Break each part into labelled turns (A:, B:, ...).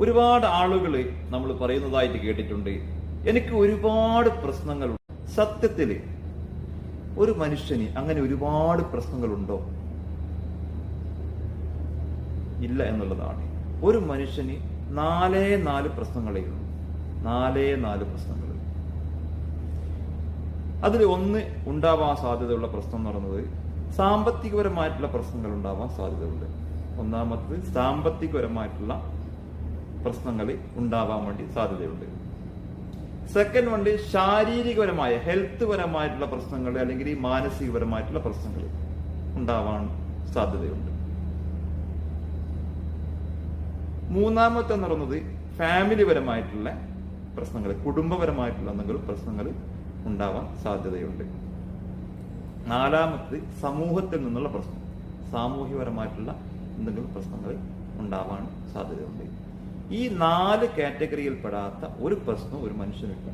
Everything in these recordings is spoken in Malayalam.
A: ഒരുപാട് ആളുകൾ നമ്മൾ പറയുന്നതായിട്ട് കേട്ടിട്ടുണ്ട്. എനിക്ക് ഒരുപാട് പ്രശ്നങ്ങളുണ്ട്. സത്യത്തിൽ ഒരു മനുഷ്യന് അങ്ങനെ ഒരുപാട് പ്രശ്നങ്ങളുണ്ടോ? ഇല്ല എന്നുള്ളതാണ്. ഒരു മനുഷ്യന് നാലേ നാല് പ്രശ്നങ്ങളേ ഉള്ളൂ. നാലേ നാല് പ്രശ്നങ്ങൾ. അതിൽ ഒന്ന് ഉണ്ടാവാൻ സാധ്യതയുള്ള പ്രശ്നം എന്ന് പറയുന്നത് സാമ്പത്തികപരമായിട്ടുള്ള പ്രശ്നങ്ങൾ ഉണ്ടാവാൻ സാധ്യതയുണ്ട്. ഒന്നാമത് സാമ്പത്തികപരമായിട്ടുള്ള പ്രശ്നങ്ങൾ ഉണ്ടാവാൻ വേണ്ടി സാധ്യതയുണ്ട്. സെക്കൻഡ് വണ്ട് ശാരീരികപരമായ ഹെൽത്ത് പരമായിട്ടുള്ള പ്രശ്നങ്ങൾ അല്ലെങ്കിൽ മാനസികപരമായിട്ടുള്ള പ്രശ്നങ്ങൾ ഉണ്ടാവാൻ സാധ്യതയുണ്ട്. മൂന്നാമത്തെ എന്ന് പറയുന്നത് ഫാമിലി പരമായിട്ടുള്ള പ്രശ്നങ്ങൾ കുടുംബപരമായിട്ടുള്ള എന്തെങ്കിലും പ്രശ്നങ്ങൾ ഉണ്ടാവാൻ സാധ്യതയുണ്ട്. നാലാമത്തെ സമൂഹത്തിൽ നിന്നുള്ള പ്രശ്നം സാമൂഹ്യപരമായിട്ടുള്ള എന്തെങ്കിലും പ്രശ്നങ്ങൾ ഉണ്ടാവാൻ സാധ്യതയുണ്ട്. ഈ നാല് കാറ്റഗറിയിൽ പെടാത്ത ഒരു പ്രശ്നം ഒരു മനുഷ്യനില്ല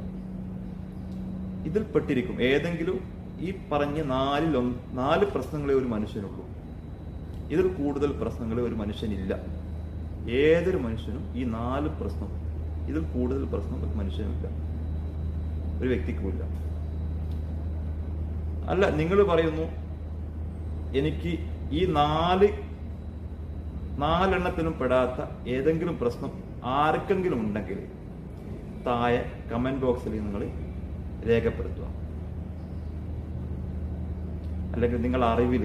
A: ഇതിൽ പെട്ടിരിക്കും. ഏതെങ്കിലും ഈ പറഞ്ഞ നാലിൽ നാല് പ്രശ്നങ്ങളെ ഒരു മനുഷ്യനുള്ളൂ. ഇതിൽ കൂടുതൽ പ്രശ്നങ്ങളെ ഒരു മനുഷ്യനില്ല. ഏതൊരു മനുഷ്യനും ഈ നാല് പ്രശ്നം ഇതിൽ കൂടുതൽ പ്രശ്നം ഒരു മനുഷ്യനില്ല. ഒരു വ്യക്തിക്കുമില്ല അല്ല നിങ്ങൾ പറയുന്നു എനിക്ക് ഈ നാല് നാലെണ്ണത്തിനും പെടാത്ത ഏതെങ്കിലും പ്രശ്നം ആർക്കെങ്കിലും ഉണ്ടെങ്കിൽ താഴെ കമന്റ് ബോക്സിൽ നിങ്ങൾ രേഖപ്പെടുത്തുക. അല്ലെങ്കിൽ നിങ്ങൾ അറിവിൽ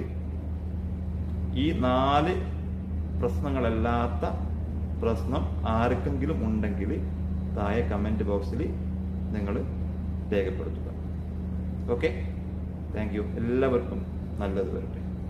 A: ഈ നാല് പ്രശ്നങ്ങളല്ലാത്ത പ്രശ്നം ആർക്കെങ്കിലും ഉണ്ടെങ്കിൽ താഴെ കമന്റ് ബോക്സിൽ നിങ്ങൾ രേഖപ്പെടുത്തുക. ഓക്കെ താങ്ക് യു എല്ലാവർക്കും നല്ലത് വരട്ടെ.